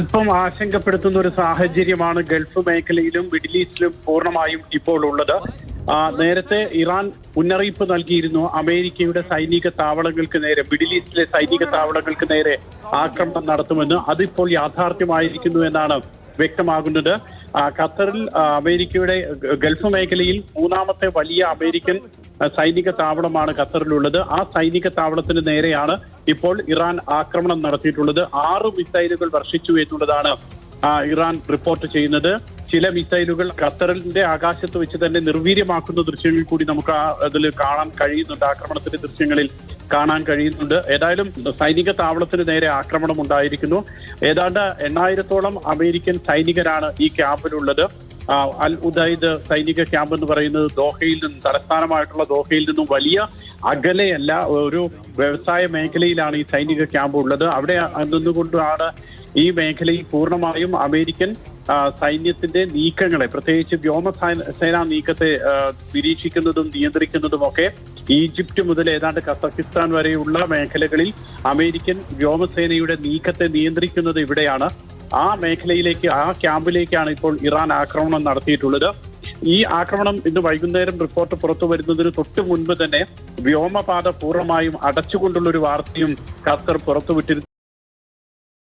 അല്പം ആശങ്കപ്പെടുത്തുന്ന ഒരു സാഹചര്യമാണ് ഗൾഫ് മേഖലയിലും മിഡിൽ ഈസ്റ്റിലും പൂർണമായും ഇപ്പോൾ ഉള്ളത്. നേരത്തെ ഇറാൻ മുന്നറിയിപ്പ് നൽകിയിരുന്നു. അമേരിക്കയുടെ സൈനിക താവളങ്ങൾക്ക് നേരെ മിഡിൽ ഈസ്റ്റിലെ സൈനിക താവളങ്ങൾക്ക് നേരെ ആക്രമണം നടത്തുമെന്ന് അതിപ്പോൾ യാഥാർത്ഥ്യമായിരിക്കുന്നു എന്നാണ് വ്യക്തമാകുന്നത്. ഖത്തറിൽ അമേരിക്കയുടെ ഗൾഫ് മേഖലയിൽ മൂന്നാമത്തെ വലിയ അമേരിക്കൻ സൈനിക താവളമാണ് ഖത്തറിലുള്ളത്. ആ സൈനിക താവളത്തിന് നേരെയാണ് ഇപ്പോൾ ഇറാൻ ആക്രമണം നടത്തിയിട്ടുള്ളത് ആറ് മിസൈലുകൾ വർഷിച്ചു എന്നുള്ളതാണ് ഇറാൻ റിപ്പോർട്ട് ചെയ്യുന്നത്. ചില മിസൈലുകൾ ഖത്തറിന്റെ ആകാശത്ത് വെച്ച് തന്നെ നിർവീര്യമാക്കുന്ന ദൃശ്യങ്ങൾ കൂടി നമുക്ക് അതിൽ കാണാൻ കഴിയുന്നുണ്ട്. ആക്രമണത്തിന്റെ ദൃശ്യങ്ങളിൽ കാണാൻ കഴിയുന്നുണ്ട്. ഏതായാലും സൈനിക താവളത്തിന് നേരെ ആക്രമണം ഉണ്ടായിരിക്കുന്നു. ഏതാണ്ട് എണ്ണായിരത്തോളം അമേരിക്കൻ സൈനികരാണ് ഈ ക്യാമ്പിലുള്ളത്. അൽ ഉദൈദ് സൈനിക ക്യാമ്പ് എന്ന് പറയുന്നത് ദോഹയിൽ നിന്നും തലസ്ഥാനമായിട്ടുള്ള ദോഹയിൽ നിന്നും വലിയ അകലെയല്ല ഒരു വ്യവസായ മേഖലയിലാണ് ഈ സൈനിക ക്യാമ്പ് ഉള്ളത്. അവിടെ നിന്നുകൊണ്ടാണ് ഈ മേഖലയിൽ പൂർണമായും അമേരിക്കൻ സൈന്യത്തിന്റെ നീക്കങ്ങളെ പ്രത്യേകിച്ച് വ്യോമസേനാ സേനാ നീക്കത്തെ നിരീക്ഷിക്കുന്നതും നിയന്ത്രിക്കുന്നതും ഒക്കെ ഈജിപ്റ്റ് മുതൽ ഏതാണ്ട് കസക്കിസ്ഥാൻ വരെയുള്ള മേഖലകളിൽ അമേരിക്കൻ വ്യോമസേനയുടെ നീക്കത്തെ നിയന്ത്രിക്കുന്നത് ഇവിടെയാണ്. ആ മേഖലയിലേക്ക് ആ ക്യാമ്പിലേക്കാണ് ഇപ്പോൾ ഇറാൻ ആക്രമണം നടത്തിയിട്ടുള്ളത്. ഈ ആക്രമണം ഇന്ന് വൈകുന്നേരം റിപ്പോർട്ട് പുറത്തു വരുന്നതിന് തൊട്ട് മുൻപ് തന്നെ വ്യോമപാത പൂർണമായും അടച്ചുകൊണ്ടുള്ള ഒരു വാർത്തയും ഖത്തർ പുറത്തുവിട്ടിരുന്നു.